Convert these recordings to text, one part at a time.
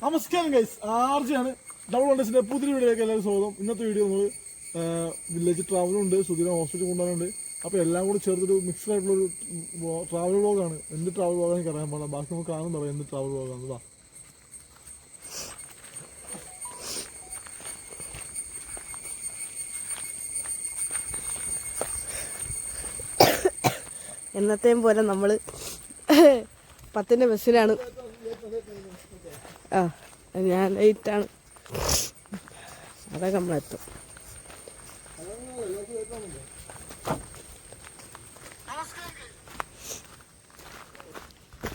നമസ്കാരം guys ആർജിയാണ് double വണ്ടേഴ്സിന്റെ പുതിയ വീഡിയോയിലേക്ക് എല്ലാവരും സ്വാഗതം. ഇന്നത്തെ വീഡിയോ നമ്മൾ വില്ലേജ് ട്രാവലും ഉണ്ട് സുധീര ഹോസ്പിറ്റൽ കൊണ്ടുപോകാനുണ്ട് അപ്പോൾ എല്ലാം കൂടി ചേർത്തൊരു മിക്സ്ഡ് ആയിട്ടുള്ള ഒരു ട്രാവൽ വ്ളോഗാണ് എന്ത് ട്രാവൽ വ്ളോഗാണ് എനിക്ക് അറിയാൻ പാടില്ല. ബാക്കി നമുക്ക് കാണാൻ പറയാം എന്ത് ട്രാവൽ വ്ളോഗാണ് വാ എന്നത്തെയും പോലെ നമ്മൾ പത്തിന്റെ ബസ്സിലാണ് ആ ഞാൻ ലേറ്റാണ്. അതൊക്കെ നമ്മളെത്തും.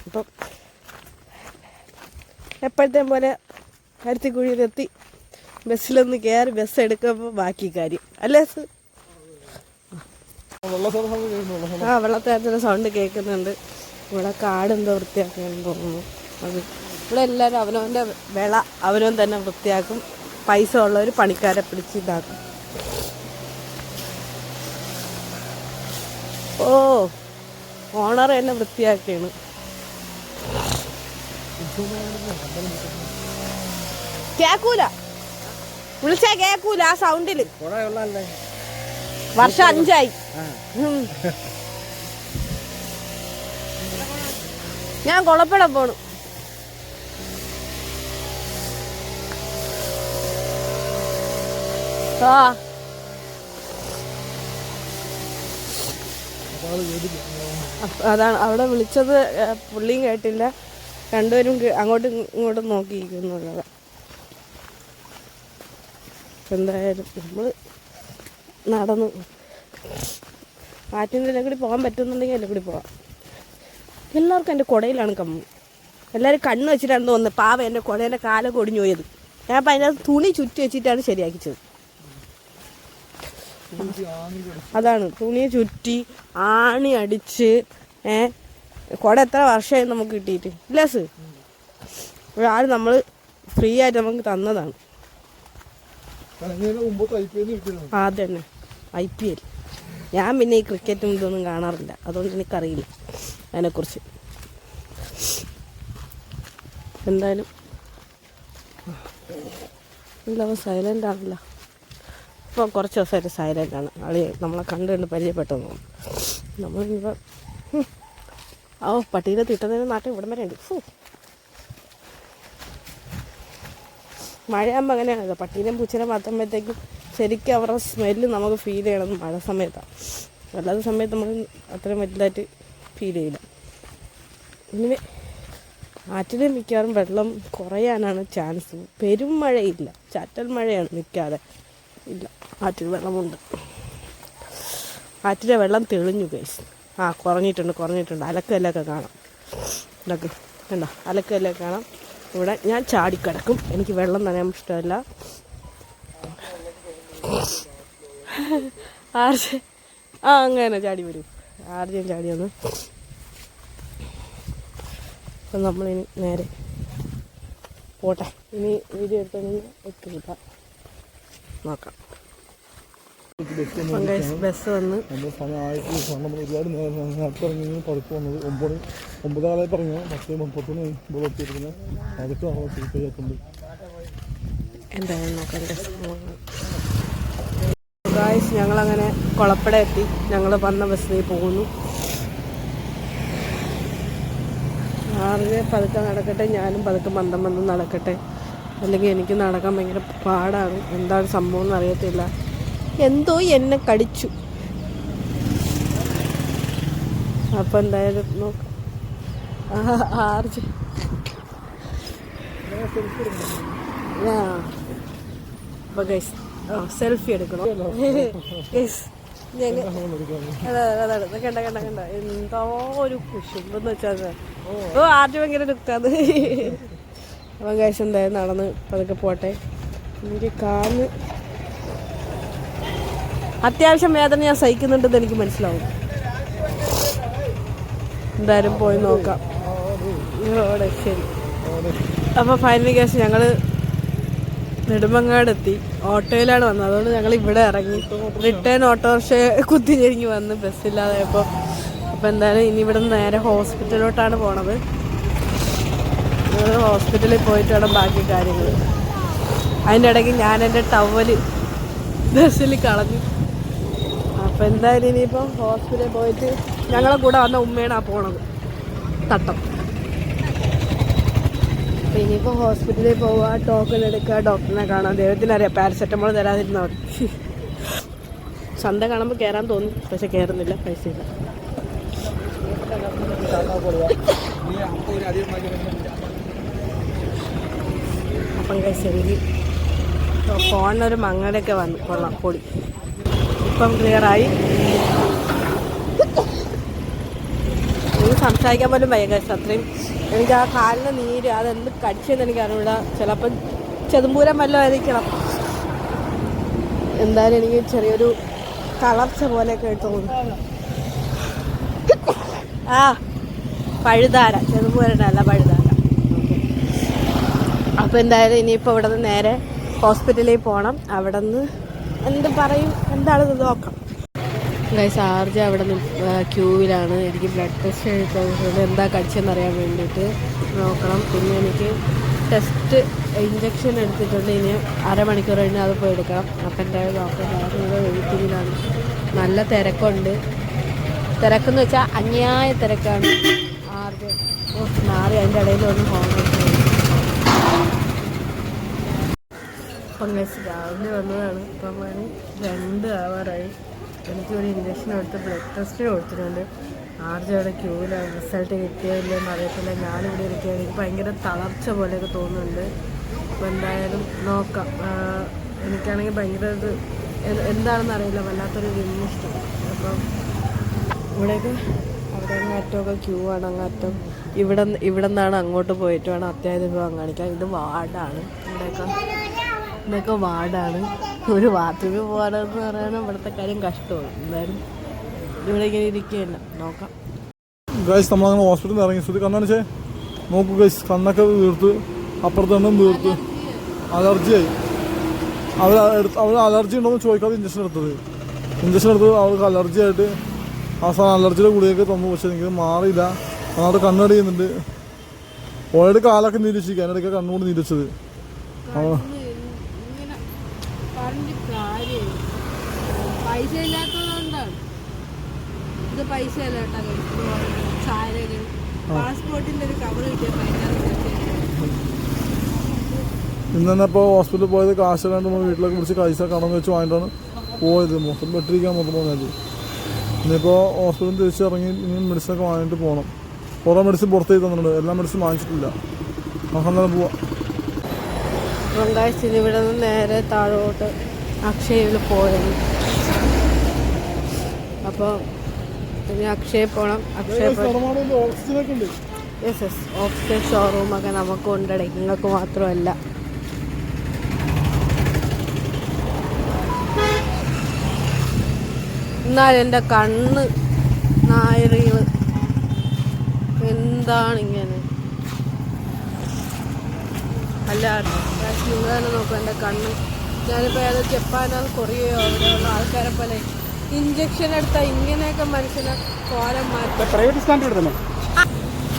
അപ്പം എപ്പോഴത്തെ പോലെ കരുത്തിക്കുഴിയിലെത്തി ബസ്സിലൊന്ന് കയറി ബസ് എടുക്കുമ്പോൾ ബാക്കി കാര്യം. അല്ലേ ആ വെള്ളത്തിനകത്തിന് സൗണ്ട് കേൾക്കുന്നുണ്ട്. ഇവിടെ കാടെന്തോ എന്തോ വൃത്തിയാക്കുകയാണെന്ന് തോന്നുന്നു അത് ഇവിടെ അവനവന്റെ വിള അവനവൻ തന്നെ വൃത്തിയാക്കും. പൈസ ഉള്ളവർ പണിക്കാരെ പിടിച്ച് ഇതാക്കും. ഓ ഓണർ തന്നെ വൃത്തിയാക്കിയാണ്. കേക്കൂല. വിളിച്ചാ കേക്കൂല ആ സൗണ്ടിൽ വർഷം അഞ്ചായി. ഞാൻ കൊളപ്പടം പോണു. ആ അതാണ് അവിടെ വിളിച്ചത് പുള്ളിയും കേട്ടില്ല. രണ്ടുപേരും അങ്ങോട്ടും ഇങ്ങോട്ടും നോക്കിയിരിക്കുന്നുള്ളത് എന്തായാലും നമ്മൾ നടന്നു. ആറ്റിന്റെ ഇടയിൽ കൂടി പോകാൻ പറ്റുന്നുണ്ടെങ്കിൽ എല്ലാം കൂടി പോവാം. എല്ലാവർക്കും എന്റെ കുടയിലാണ് കമ്മു. എല്ലാവരും കണ്ണ് വെച്ചിട്ടാണ് തോന്നുന്നത് പാവ എന്റെ കുടേന്റെ കാലം കൊടിഞ്ഞു പോയത്. ഞാൻ അപ്പം അതിനകത്ത് തുണി ചുറ്റി വെച്ചിട്ടാണ് ശരിയാക്കിച്ചത് അതാണ്. തുണി ചുറ്റി ആണി അടിച്ച് ഏ കുട എത്ര വർഷമായി നമുക്ക് കിട്ടിയിട്ട്? ഇല്ലാസ് ആര് ഒരാൾ നമ്മൾ ഫ്രീ ആയിട്ട് നമുക്ക് തന്നതാണ്. അതെ തന്നെ ഐ പി എൽ. ഞാൻ പിന്നെ ഈ ക്രിക്കറ്റും ഇതൊന്നും കാണാറില്ല. അതുകൊണ്ട് എനിക്കറിയില്ല അതിനെക്കുറിച്ച്. എന്തായാലും ഇല്ല സൈലന്റ് ആണല്ല ഇപ്പോൾ കുറച്ച് ദിവസമായിട്ട് ആണ് ആളി നമ്മളെ കണ്ട് കണ്ട് പരിചയപ്പെട്ടെന്ന് തോന്നുന്നു. ഓ പട്ടീനെ തിട്ടുന്നതിന് നാട്ടിൽ ഇവിടം വരെ ഉണ്ട്. ഫൂ. മഴയാകുമ്പോൾ അങ്ങനെയാണല്ലോ പട്ടീനെയും പൂച്ചനെ മാറ്റുമ്പോഴത്തേക്കും ശരിക്കും അവരുടെ സ്മെല്ല് നമുക്ക് ഫീൽ ചെയ്യണം. മഴ സമയത്താണ് അല്ലാത്ത സമയത്ത് നമ്മൾ അത്രയും വലുതായിട്ട് ഫീൽ ചെയ്യില്ല. ഇനി ആറ്റിൽ മിക്കവാറും വെള്ളം കുറയാനാണ് ചാൻസ് പെരും മഴയില്ല. ചാറ്റൽ മഴയാണ് നിൽക്കാതെ ഇല്ല. ആറ്റിൽ വെള്ളമുണ്ട്. ആറ്റിലെ വെള്ളം തെളിഞ്ഞു കേസ് ആ കുറഞ്ഞിട്ടുണ്ട് കുറഞ്ഞിട്ടുണ്ട്. അലക്കല്ലൊക്കെ കാണാം. ഇതൊക്കെ കണ്ടോ? അലക്കല്ലൊക്കെ കാണാം. ഇവിടെ ഞാൻ ചാടിക്കിടക്കും. എനിക്ക് വെള്ളം നനയാൻ ഇഷ്ടമല്ല. ആർജ് ആ അങ്ങനെ ചാടി വരും. ആർജയും ചാടി വന്ന്. അപ്പം നമ്മളിനി നേരെ പോട്ടെ. ഇനി വീഡിയോ എടുത്തെങ്കിൽ എത്തില്ല നോക്കാം. ബസ് വന്ന് ഒരുപാട് നേരം നടത്തിറങ്ങി പുറത്ത് വന്നത് ഒമ്പത് ഒമ്പതാളെ പറഞ്ഞു. പത്ത് മുപ്പത്തൊന്ന് മുമ്പ് എത്തിയിരിക്കുന്നത്. അതൊക്കെ നമ്മൾ സീറ്റായിട്ടുണ്ട് എന്തായാലും നോക്കാം ഗായ്സ് ഞങ്ങളങ്ങനെ കുളപ്പട എത്തി. ഞങ്ങൾ വന്ന ബസ്സിൽ പോകുന്നു. ആറിന് പതുക്കെ നടക്കട്ടെ ഞാനും പതുക്കെ മന്ദം മന്ദം നടക്കട്ടെ. അല്ലെങ്കിൽ എനിക്ക് നടക്കാൻ ഭയങ്കര പാടാണ്. എന്താണ് സംഭവം എന്ന് അറിയത്തില്ല. എന്തോ എന്നെ കടിച്ചു. അപ്പം എന്തായാലും നോക്കാം. ആ, ആർജ്. ആ. അപ്പോൾ ഗൈസ് ആ സെൽഫി എടുക്കണം. ഗൈസ് ഞങ്ങൾ അതെ അതാണ് കണ്ട കണ്ട കണ്ട. എന്തോ ഒരു കുശുമ്പെന്ന് വെച്ചാൽ ഓ. ആർജ് ഭയങ്കര ലുക്കാത് അപ്പം ഗൈസ് എന്തായാലും നടന്ന് പതുക്കെ പോട്ടെ. എനിക്ക് കാന്ന് അത്യാവശ്യം വേദന ഞാൻ സഹിക്കുന്നുണ്ടെന്ന് എനിക്ക് മനസ്സിലാവും. എന്തായാലും പോയി നോക്കാം. ഓടെ ശരി. അപ്പോൾ ഫൈനലി കേസ് ഞങ്ങൾ നെടുമങ്ങാട് എത്തി ഓട്ടോയിലാണ് വന്നത്. അതുകൊണ്ട് ഞങ്ങൾ ഇവിടെ ഇറങ്ങി. റിട്ടേൺ ഓട്ടോറിക്ഷ കുത്തിഞ്ഞെരിഞ്ഞ് വന്ന്. ബസ്സില്ലാതായപ്പോൾ അപ്പോൾ എന്തായാലും ഇനി ഇവിടെ നേരെ ഹോസ്പിറ്റലിലോട്ടാണ് പോണത്. ഹോസ്പിറ്റലിൽ പോയിട്ട് വേണം ബാക്കി കാര്യങ്ങൾ അതിന്റെ ഇടയ്ക്ക് ഞാൻ എന്റെ ടവൽ ബസ്സിൽ കളഞ്ഞു. അപ്പം എന്തായാലും ഇനിയിപ്പോൾ ഹോസ്പിറ്റലിൽ പോയിട്ട് ഞങ്ങളെ കൂടെ വന്ന ഉമ്മയാണ് ആ പോണത്. തട്ടം. അപ്പം ഇനിയിപ്പോൾ ഹോസ്പിറ്റലിൽ പോവുക ടോക്കൺ എടുക്കുക ഡോക്ടറിനെ കാണാം ദൈവത്തിനറിയാം പാരസെറ്റമോൾ തരാതിരുന്നാൽ മതി ചന്ത കാണുമ്പോൾ കയറാൻ തോന്നും പക്ഷെ കയറുന്നില്ല പൈസ അപ്പം ശരി ഫോണിനൊരു മങ്ങലൊക്കെ വന്നു. കൊള്ളാം പൊടി ഇപ്പം ക്ലിയറായി എനിക്ക് സംസാരിക്കാൻ പോലും ഭയങ്കര അത്രയും. എനിക്ക് ആ കാലിന് നീര് അതെന്ത് കടിച്ചെന്ന് എനിക്ക് അറിഞ്ഞൂടാ. ചിലപ്പം ചെതുമ്പൂരം വല്ലതും ആയിരിക്കണം. എന്തായാലും എനിക്ക് ചെറിയൊരു തളർച്ച പോലെയൊക്കെ തോന്നുന്നു. ആ പഴുതാര. ചെതുമ്പൂരനല്ല പഴുതാര. അപ്പോൾ എന്തായാലും ഇനിയിപ്പോൾ ഇവിടെ നിന്ന് നേരെ ഹോസ്പിറ്റലിൽ പോകണം അവിടെ നിന്ന് എന്ത് പറയും എന്താണെന്ന് നോക്കാം. ഗൈസ് ആർജ അവിടെ നിന്ന് ക്യൂവിലാണ്. എനിക്ക് ബ്ലഡ് ടെസ്റ്റ് എടുത്തത് എന്താ കടിച്ചെന്ന് അറിയാൻ വേണ്ടിയിട്ട് നോക്കണം. പിന്നെ എനിക്ക് ടെസ്റ്റ് ഇഞ്ചക്ഷൻ എടുത്തിട്ടുണ്ട്. ഇനി അരമണിക്കൂർ കഴിഞ്ഞ് അത് പോയി എടുക്കണം അപ്പം എന്റെ ഡോക്ടർ വെയിറ്റിങ്ങിലാണ് നല്ല തിരക്കുണ്ട്. തിരക്കെന്ന് വെച്ചാൽ അന്യായ തിരക്കാണ്. ആർജ മാറി. അതിന്റെ ഇടയിൽ ഒന്ന് അപ്പം കഴിച്ച് രാവിലെ വന്നതാണ്. ഇപ്പം മണി രണ്ട് ആവാറായി എനിക്കൊരു ഇഞ്ചക്ഷൻ എടുത്ത് ബ്ലഡ് ടെസ്റ്റ് കൊടുത്തിട്ടുണ്ട്. ആർജയുടെ ക്യൂവിലാണ് റിസൾട്ട് കിട്ടിയതില്ലെന്ന് അറിയത്തില്ല. ഞാനിവിടെ ഇരിക്കുക എനിക്ക് ഭയങ്കര തളർച്ച പോലെയൊക്കെ തോന്നുന്നുണ്ട്. അപ്പോൾ എന്തായാലും നോക്കാം. എനിക്കാണെങ്കിൽ ഭയങ്കര ഇത് എന്താണെന്ന് അറിയില്ല. വല്ലാത്തൊരു വിമിഷ്ടം അപ്പം ഇവിടെയൊക്കെ അവിടെ അങ്ങാറ്റമൊക്കെ ക്യൂ ആണ്. അങ്ങാറ്റം ഇവിടെ ഇവിടെ നിന്നാണ് അങ്ങോട്ട് പോയിട്ട് വേണം അത്യാവശ്യം വിഭവം കാണിക്കാൻ ഇത് വാർഡാണ്. ഇവിടെയൊക്കെ ഇതൊക്കെ വാർഡാണ് ഒരു ബാത്റൂമിൽ പോകാനെന്ന് പറയുന്നത് ഇവിടുത്തെ കാര്യം കഷ്ടമാണ്. എന്തായാലും ഇവിടെ ഇങ്ങനെ ഇരിക്കുകയല്ല. നോക്കാം. ഗൈസ് നമ്മളങ്ങനെ ഹോസ്പിറ്റലിൽ ഇറങ്ങി. സ്ഥിതി കണ്ണാണ് ചേ. നോക്കൂ ഗൈസ് കണ്ണൊക്കെ വീർത്ത്. അപ്പുറത്ത് എണ്ണം വീർത്ത്. അലർജിയായി അവർ എടുത്ത് അവർ അലർജി ഉണ്ടോയെന്ന് ചോദിക്കാതെ ഇഞ്ചക്ഷൻ എടുത്തത്. ഇഞ്ചക്ഷൻ എടുത്തത് അവർക്ക് അലർജി ആയിട്ട് അവസാനം അലർജിയുടെ ഗുളികയൊക്കെ തന്നു. പക്ഷെ എനിക്ക് മാറിയില്ല. നന്നായിട്ട് കണ്ണടി ചെയ്യുന്നുണ്ട്. ഓൾറെഡി കാലൊക്കെ നീരിച്ചിരിക്കുക അതിനിടയ്ക്ക് കണ്ണുകൊണ്ട് നീരിച്ചത് അവ ഇങ്ങനെ പറഞ്ഞ കാര്യം പൈസ ഇല്ലാത്തതുകൊണ്ടാണ് ഇത് പൈസ അല്ല കേട്ടോ ചാരകൾ പാസ്പോർട്ടിന്റെ ഒരു കവർ കിട്ടിയപ്പോൾ ഇന്ന് തന്നെ ഇപ്പോൾ ഹോസ്പിറ്റലിൽ പോയത് കാശ് വേണ്ട വീട്ടിലേക്ക് വിളിച്ച് പൈസ കടം വെച്ച് വാങ്ങിയിട്ടാണ് പോയത്. മൊത്തം ബെട്ടിരിക്കാൻ മൊത്തം പോകുന്നത് ഇനിയിപ്പോൾ ഹോസ്പിറ്റലിൽ തിരിച്ചിറങ്ങി ഇനി മെഡിസിനൊക്കെ വാങ്ങിയിട്ട് പോകണം കുറേ മെഡിസിൻ പുറത്തേക്ക് തന്നിട്ടുണ്ട്. എല്ലാ മെഡിസിൻ വാങ്ങിച്ചിട്ടില്ല. നമുക്ക് അന്നേരം പോവാം. രണ്ടാഴ്ച ഇവിടെ നിന്ന് നേരെ താഴോട്ട് അക്ഷയയിൽ പോയത് അപ്പോൾ ഇനി അക്ഷയ പോകണം അക്ഷയ യെസ് യെസ് ഓക്സിജൻ ഷോറൂമൊക്കെ നമുക്കുണ്ട് നിങ്ങൾക്ക് മാത്രമല്ല. എന്നാൽ എന്റെ കണ്ണ് നായറികൾ എന്താണ് ഇങ്ങനെ അല്ല ഞാൻ തന്നെ നോക്കും എന്റെ കണ്ണ്. ഞാനിപ്പോൾ ഏതോ ജപ്പാനോ കൊറിയയോ അവിടെയുള്ള ആൾക്കാരെ പോലെ ഇഞ്ചക്ഷൻ എടുത്താൽ ഇങ്ങനെയൊക്കെ മനുഷ്യനെ കോലം മാറ്റി. പ്രൈവറ്റ്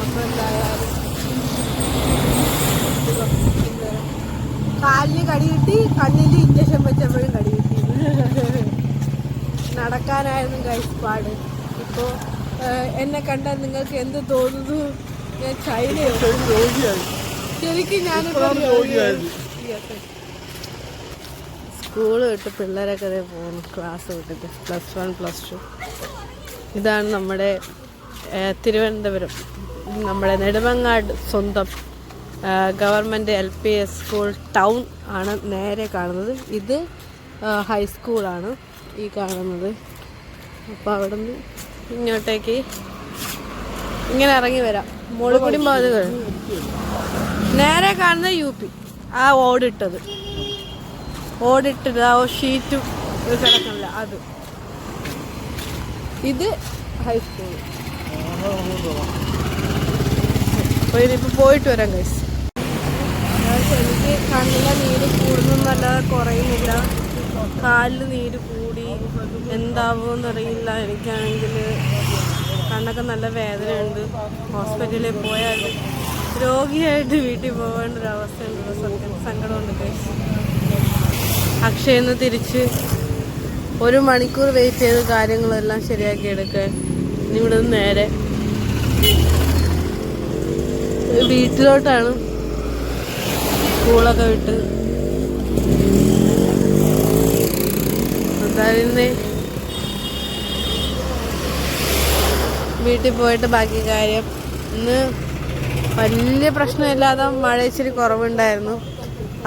അപ്പൊ എന്തായാലും കാലിന് കടി കിട്ടി കണ്ണിൽ ഇഞ്ചക്ഷൻ വെച്ചപ്പോഴും കടി കിട്ടി. നടക്കാനായിരുന്നു കഴിപ്പാട് ഇപ്പോൾ എന്നെ കണ്ടാൽ നിങ്ങൾക്ക് എന്ത് തോന്നുന്നു? ഞാൻ ചൈനയോ? ശരിക്കും ഞാനിപ്പോൾ. സ്കൂൾ വിട്ട് പിള്ളേരൊക്കെ അതേ പോകുന്നു ക്ലാസ് വിട്ടിട്ട്. പ്ലസ് വൺ പ്ലസ് ടു ഇതാണ് നമ്മുടെ തിരുവനന്തപുരം. നമ്മുടെ നെടുമങ്ങാട് സ്വന്തം government L P S school town ആണ് നേരെ കാണുന്നത്. ഇത് ഹൈസ്കൂളാണ് ഈ കാണുന്നത്. അപ്പോൾ അവിടെ നിന്ന് ഇങ്ങോട്ടേക്ക് ഇങ്ങനെ ഇറങ്ങി വരാം. മോളിൽ കൂടി നേരെ കാണുന്നത് യു പി ആ ഓടിട്ടത്. ഓടിട്ടത് ആ ഷീറ്റും കിടക്കണില്ല അത്. ഇത് ഹൈസ്കൂൾ അപ്പോൾ പോയിട്ട് വരാം കൈസ് എനിക്ക് കണ്ണിലെ നീര് കൂടുന്നല്ലാതെ കുറയുന്നില്ല. കാലിൽ നീര് കൂടി എന്താവുമെന്ന് അറിയില്ല എനിക്കാണെങ്കിൽ കണ്ണൊക്കെ നല്ല വേദനയുണ്ട്. ഹോസ്പിറ്റലിൽ പോയാൽ രോഗിയായിട്ട് വീട്ടിൽ പോകേണ്ട ഒരു അവസ്ഥയുണ്ട്. സങ്കടമുണ്ട് guys. അക്ഷയിൽ നിന്ന് തിരിച്ച് ഒരു മണിക്കൂർ വെയിറ്റ് ചെയ്ത് കാര്യങ്ങളെല്ലാം ശരിയാക്കി എടുക്കാൻ. ഇവിടെ നിന്ന് നേരെ വീട്ടിലോട്ടാണ്. സ്കൂളൊക്കെ വിട്ട്. എന്തായാലും വീട്ടിൽ പോയിട്ട് ബാക്കി കാര്യം. ഇന്ന് വലിയ പ്രശ്നമില്ലാതെ മഴ ഇച്ചിരി കുറവുണ്ടായിരുന്നു.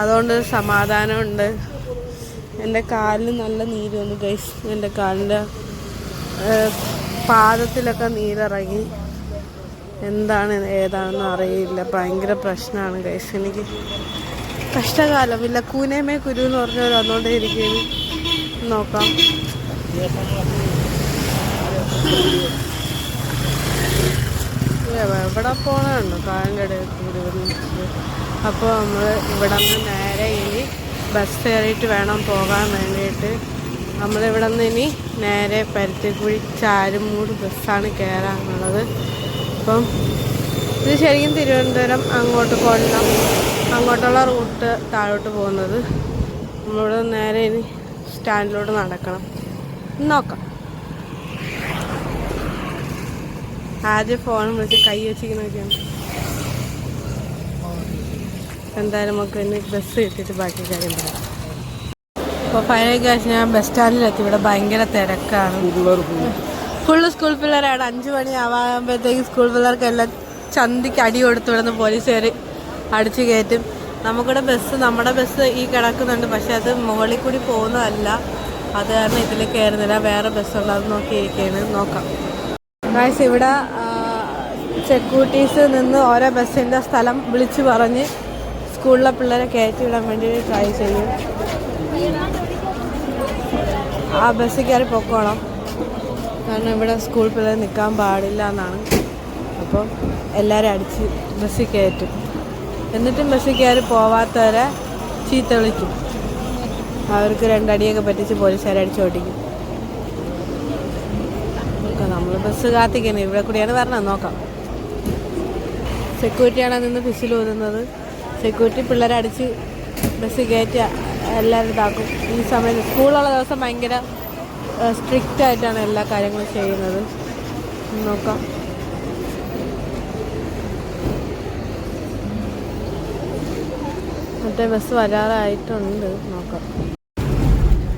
അതുകൊണ്ട് സമാധാനമുണ്ട്. എന്റെ കാലിൽ നല്ല നീര് വന്നു ഗൈസ് എന്റെ കാലിന്റെ പാദത്തിലൊക്കെ നീരിറങ്ങി. എന്താണ് ഏതാണെന്ന് അറിയില്ല. ഭയങ്കര പ്രശ്നമാണ് ഗൈസ് എനിക്ക് കഷ്ടകാലം. ഇല്ല കൂനേമേ കുരു എന്ന് പറഞ്ഞവർ വന്നുകൊണ്ടേ ഇരിക്കുന്നു നോക്കാം. എവിടെ കാലം കായങ്കട അപ്പോൾ നമ്മൾ ഇവിടെ നിന്ന് നേരെ ഇനി ബസ് കയറിയിട്ട് വേണം പോകാൻ വേണ്ടിയിട്ട്. നമ്മളിവിടെ നിന്ന് ഇനി നേരെ പരുത്തിക്കുഴി ചാരുമൂട് ബസ്സാണ് കയറാനുള്ളത് അപ്പം ഇത് ശരിക്കും തിരുവനന്തപുരം അങ്ങോട്ട് കൊല്ലം അങ്ങോട്ടുള്ള റൂട്ട് താഴോട്ട് പോകുന്നത്. നമ്മളിവിടെ നേരെ ഇനി സ്റ്റാൻഡിലോട്ട് നടക്കണം. നോക്കാം. ആദ്യം ഫോൺ വിളിച്ച് കൈ വെച്ചിരിക്കുന്നൊക്കെയാണ് എന്തായാലും നമുക്ക് ഇനി ബസ് കിട്ടിയിട്ട് ബാക്കി കാര്യം പറയാം. അപ്പോൾ ഫൈനൽ കാശ് ഞാൻ ബസ് സ്റ്റാൻഡിലെത്തി ഇവിടെ ഭയങ്കര തിരക്കാണ്. ഫുള്ള് സ്കൂൾ പിള്ളേരാണ്. അഞ്ച് മണി ആവാകുമ്പോഴത്തേക്ക് സ്കൂൾ പിള്ളേർക്കെല്ലാം ചന്തിക്ക് അടി കൊടുത്തു വിടുന്ന പോലീസുകാർ അടിച്ചു കയറ്റും. നമുക്കിവിടെ ബസ് നമ്മുടെ ബസ് ഈ കിടക്കുന്നുണ്ട്. പക്ഷെ അത് മുകളിൽ കൂടി പോകുന്നതല്ല. അത് കാരണം ഇതിൽ കയറുന്നില്ല. വേറെ ബസ്സുള്ള അത് നോക്കിയിരിക്കുകയാണ് നോക്കാം. ഗായ്സ് ഇവിടെ സെക്യൂരിറ്റീസ് നിന്ന് ഓരോ ബസ്സിന്റെ സ്ഥലം വിളിച്ചു പറഞ്ഞ് സ്കൂളിലെ പിള്ളേരെ കയറ്റി വിടാൻ വേണ്ടി ട്രൈ ചെയ്യും ആ ബസ്സിൽ കയറി പൊക്കോണം കാരണം ഇവിടെ സ്കൂൾ പിള്ളേർ നിൽക്കാൻ പാടില്ല എന്നാണ്. അപ്പം എല്ലാവരും അടിച്ച് ബസ്സിൽ കയറ്റും. എന്നിട്ടും ബസ്സിൽ കയറി പോവാത്തവരെ ചീത്ത വിളിക്കും. അവർക്ക് രണ്ടടിയൊക്കെ പറ്റിച്ച് പോലീസുകാരെ അടിച്ചോട്ടിക്കും നമ്മൾ ബസ് കാത്തിക്കുന്നു ഇവിടെ കൂടിയാണ് വരണം നോക്കാം. സെക്യൂരിറ്റിയാണ് നിന്ന് പിസിൽ ഊതുന്നത്? സെക്യൂരിറ്റി പിള്ളേരെ അടിച്ച് ബസ് കയറ്റി എല്ലാവരും ഇതാക്കും. ഈ സമയത്ത് സ്കൂളുള്ള ദിവസം ഭയങ്കര സ്ട്രിക്റ്റ് ആയിട്ടാണ് എല്ലാ കാര്യങ്ങളും ചെയ്യുന്നത്. നോക്കാം. മറ്റേ ബസ് വരാറായിട്ടുണ്ട്. നോക്കാം.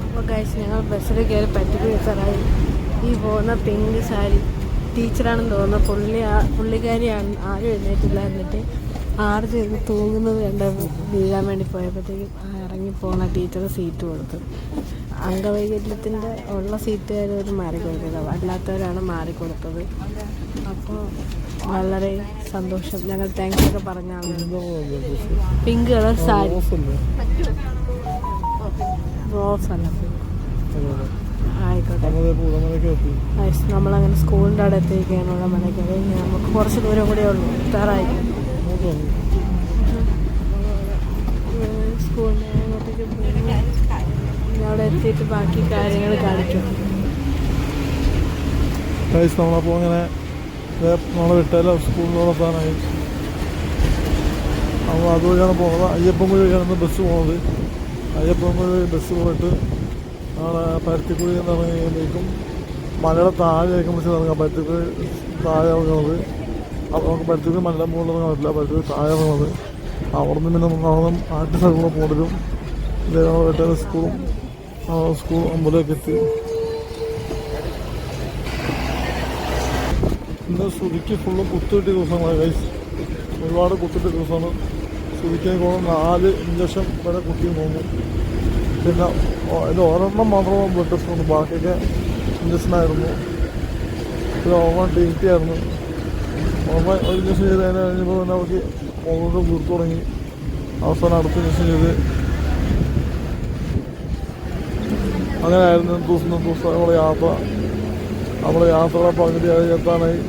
അപ്പോൾ കഴിച്ച് ഞങ്ങൾ ബസ്സിൽ കയറി പറ്റിപ്പിടിക്കാറായി ഈ പോകുന്ന പിങ്ക് സാരി ടീച്ചറാണെന്ന് തോന്നുന്നു. പുള്ളി പുള്ളിക്കാരിയാണ് ആരും എഴുന്നേറ്റില്ല എന്നിട്ട് ചേർന്ന് തൂങ്ങുന്നത് കണ്ട് വീഴാൻ വേണ്ടി പോയപ്പോഴത്തേക്കും ആ ഇറങ്ങി പോകുന്ന ടീച്ചർ സീറ്റ് കൊടുത്തു. അംഗവൈകല്യത്തിന്റെ ഉള്ള സീറ്റുകാർ ഒരു മാറിക്കൊടുത്തത് അല്ലാത്തവരാണ് മാറിക്കൊടുത്തത്. അപ്പോൾ വളരെ സന്തോഷം. ഞങ്ങൾ താങ്ക്സ് ഒക്കെ പറഞ്ഞാണ് പിങ്ക് കളർ സാരി. റോസ് അല്ല ആയിക്കോട്ടെ. നമ്മളങ്ങനെ സ്കൂളിന്റെ അവിടെ എത്തിക്കാനുള്ള മലയ്ക്ക്. നമുക്ക് കുറച്ച് ദൂരം കൂടെ ഉള്ളൂ. എത്താറായി സ്കൂളിന്റെ അങ്ങോട്ടേക്ക് പോകുന്നു അവിടെ എത്തിയിട്ട് ബാക്കി കാര്യങ്ങൾ കാണിക്കും. നമ്മളപ്പോൾ അങ്ങനെ നമ്മളെ വിട്ടാലോ സ്കൂളിലോടെ എത്താനായി അപ്പോൾ അതുവഴിയാണ് പോകുന്നത്. അയ്യപ്പൻ വഴിയാണ് ബസ് പോകുന്നത് അയ്യപ്പൻ വഴി ബസ് പോയിട്ട് നാളെ പരുത്തിക്കുഴി എന്ന് ഇറങ്ങിയപ്പോഴേക്കും മലയുടെ താഴെ ആയിരിക്കും ഇറങ്ങാം പരുത്തിക്കുഴി താഴെ ഇറങ്ങുന്നത്. അപ്പോൾ നമുക്ക് പരിസ്ഥിതി മലയുടെ മുകളിൽ ഇറങ്ങാൻ പരിസ്ഥിതി താഴെ അവിടെ നിന്ന് പിന്നെ നിന്ന് ആറ്റ് പോകേണ്ടി ഇതേപോലെ ഇതേ സ്കൂളും സ്കൂൾ അമ്പലമൊക്കെ എത്തി. ഇന്ന് ശ്രുതിക്ക് ഫുള്ളും കുത്തുകിട്ടിയ ദിവസങ്ങളാണ് കൈസ് ഒരുപാട് കുത്തിട്ട ദിവസമാണ്. ശ്രുതിക്ക് തോന്നുന്നു നാല് ഇഞ്ചക്ഷൻ വരെ കുത്തി പോകുന്നു. പിന്നെ ഇത് ഒരെണ്ണം മാത്രമാണ് ബ്ലഡ് ടെസ്റ്റ് ബാക്കിയൊക്കെ ഇഞ്ചക്ഷനായിരുന്നു പിന്നെ ഓവൻ ടി ആയിരുന്നു. ഒരു കൃഷി ചെയ്ത് അതിന് കഴിഞ്ഞപ്പോൾ തന്നെ അവർക്ക് ഓവർക്ക് വീർത്തു തുടങ്ങി. അവസാനം അടുത്ത കൃഷി ചെയ്ത് അങ്ങനെയായിരുന്നു ദിവസം ദിവസം നമ്മുടെ യാത്ര. നമ്മുടെ യാത്രയുടെ പകുതിയായി എത്താനായി.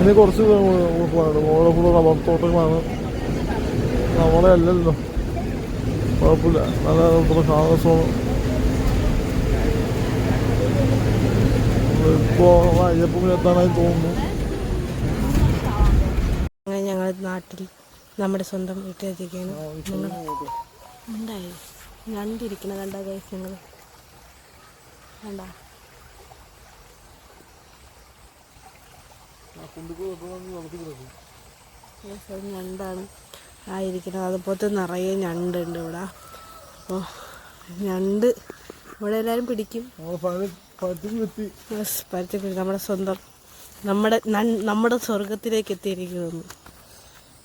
ഇനി കുറച്ച് പോകാനുണ്ട്. ഓരോ കൂടെ റബ്ബർ തോട്ടങ്ങളാണ് നമ്മളെ അല്ലല്ലോ. കുഴപ്പമില്ല. നല്ല കാലസമാണ് ഇപ്പോൾ തോന്നുന്നു അങ്ങനെ ഞങ്ങൾ നാട്ടിൽ നമ്മുടെ സ്വന്തം വീട്ടിലെത്തിക്കുകയാണ്. നിങ്ങൾ ഉണ്ടായി ഞണ്ടിരിക്കണ കണ്ട അത് ഞണ്ടാണ്. ആയിരിക്കുന്നത് അതുപോലത്തെ നിറയെ ഞണ്ടുണ്ട് ഇവിടെ. അപ്പോൾ ഞണ്ട് ഇവിടെ എല്ലാവരും പിടിക്കും. പരുത്തിക്കുഴി നമ്മുടെ സ്വന്തം നമ്മുടെ നമ്മുടെ സ്വർഗത്തിലേക്ക് എത്തിയിരിക്കുന്നു.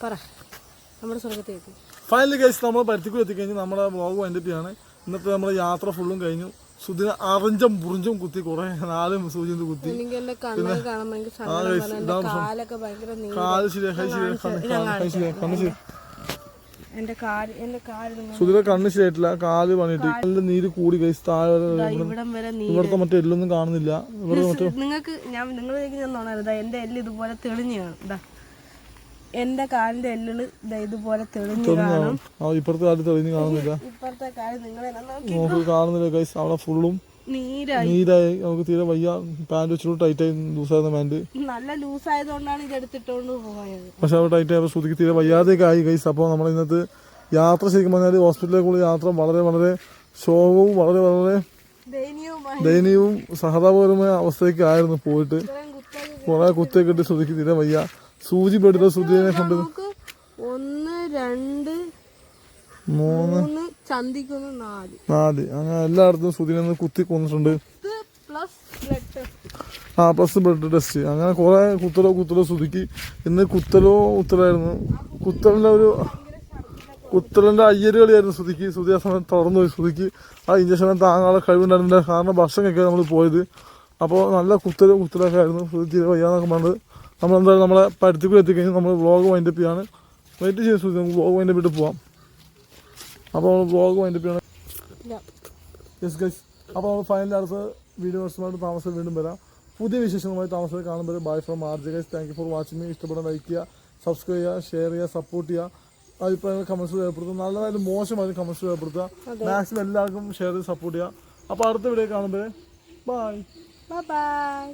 പറ നമ്മുടെ സ്വർഗത്തിലേക്ക് ഫൈനലി കഴിച്ച് നമ്മൾ പരുത്തിക്കൂർ എത്തിക്കഴിഞ്ഞ് നമ്മുടെ വ്ളോഗ് വൈൻഡപ്പിയാണ് ഇന്നത്തെ നമ്മുടെ യാത്ര ഫുള്ളും കഴിഞ്ഞു. സുദിന അറിഞ്ചും പുറിഞ്ചും കുത്തി കുറെ നാലും സൂചി കുത്തി. കാൽ ശരിയാ കൈ ശരിയാ കണ്ണ് ശരിയാ കണ്ണ് എന്റെ കാൽ എന്റെ കാൽ നിങ്ങൾ സുധിര കണ്ണ് ശരിയായിട്ടില്ല. കാൽ പണിയിട്ട് കാലിന്റെ നീര് കൂടി കൈ ഇവിടം വരെ ഇവിടുത്തെ മറ്റേ എല്ലൊന്നും കാണുന്നില്ല. നിങ്ങൾക്ക് ഞാൻ നിങ്ങളിലേക്ക് ഞാൻ തോന്നരുത് എന്റെ എല്ല് ഇതുപോലെ തെളിഞ്ഞു കാണും. ഇതാ എന്റെ കാലിന്റെ എല്ലുകൾ ഇതുപോലെ തെളിഞ്ഞു കാണും. ഇപ്പുറത്തെ കാൽ തെളിഞ്ഞു കാണുന്നില്ല. ഇപ്പഴത്തെ കാൽ നിങ്ങളെ നോക്കി. കാണുന്നില്ല കൈസ് അവിടെ ഫുള്ളും നീരായി. നമുക്ക് തീരെ വയ്യ. പാന്റ് വെച്ചിട്ട് ടൈറ്റായി ലൂസായിരുന്ന പാന്റ് നല്ല ലൂസ് ആയതുകൊണ്ടാണ് ഇത് എടുത്തിട്ടോണ്ട് പോയത്. പക്ഷെ അവിടെ ടൈറ്റ് ആയപ്പോൾ ശ്രുതിക്ക് തീരെ വയ്യാതെയൊക്കെ ആയി കൈസ് അപ്പോൾ നമ്മൾ ഇന്നത്തെ യാത്ര ശരിക്കും പറഞ്ഞാൽ ഹോസ്പിറ്റലിലേക്കുള്ള യാത്ര വളരെ വളരെ ശോകവും വളരെ വളരെ ദയനീയവും സഹതാപകരമായ അവസ്ഥയൊക്കെ ആയിരുന്നു പോയിട്ട്. കുറെ കുത്തൊക്കെ ഇട്ട് ശ്രുതിക്ക് തീരെ വയ്യ. സൂചി പെടുത്ത ശ്രുതിയെ കൊണ്ട് നമുക്ക് ഒന്ന് രണ്ട് മൂന്ന് നാല്. അങ്ങനെ എല്ലായിടത്തും ഒന്ന് കുത്തി കൊന്നിട്ടുണ്ട്. ആ പ്ലസ് ബ്ലഡ് ടെസ്റ്റ് അങ്ങനെ കുറെ കുത്തലോ കുത്തലോ സുധിക്ക് ഇന്ന് കുത്തലോ കുത്തലായിരുന്നു. കുത്തലിന്റെ ഒരു കുത്തലിന്റെ അയ്യര് കളിയായിരുന്നു സുധിക്ക്. സുധി ആ സമയത്ത് തുറന്നു പോയി. സുധിക്ക് ആ ഇഞ്ചക്ഷനെ താങ്ങാനുള്ള കഴിവുണ്ടായിരുന്നില്ല. കാരണം ഭക്ഷണം കഴിക്കാൻ നമ്മൾ പോയത്. അപ്പോൾ നല്ല കുത്തലും കുത്തലൊക്കെ ആയിരുന്നു. സുധി തീരെ വയ്യാന്നൊക്കെ പറഞ്ഞത് നമ്മൾ എന്തായാലും നമ്മളെ പരുത്തിക്കൂടി എത്തിക്കഴിഞ്ഞാൽ നമ്മൾ വ്ളോഗ് വൈൻഡപ്പ് ചെയ്യാണ്. വെയിറ്റ് ചെയ്ത് സുധി നമുക്ക് വ്ളോഗ് വൈൻഡപ്പ് ഇട്ട് പോവാം. അപ്പോൾ വ്ളോഗ് വൈൻഡപ്പ് ചെയ്യണം ഇല്ല. യെസ് ഗൈസ് അപ്പോൾ നമ്മൾ ഫൈനൽ അടുത്ത വീഡിയോസുമായിട്ട് താമസം വീണ്ടും വരാം. പുതിയ വിശേഷങ്ങളുമായി താമസം കാണുമ്പോൾ bye from R J guys thank you for watching ഇഷ്ടപ്പെടാൻ ലൈക്ക് ചെയ്യുക സബ്സ്ക്രൈബ് ചെയ്യുക ഷെയർ ചെയ്യുക സപ്പോർട്ട് ചെയ്യുക. അഭിപ്രായങ്ങൾ കമൻസ് രേഖപ്പെടുത്തുക. നല്ലതായാലും മോശമായാലും കമൻസ് രേഖപ്പെടുത്തുക. മാക്സിമം എല്ലാവർക്കും ഷെയർ ചെയ്ത് സപ്പോർട്ട് ചെയ്യുക. അപ്പോൾ അടുത്ത വീഡിയോ കാണുമ്പോൾ ബൈ ബൈ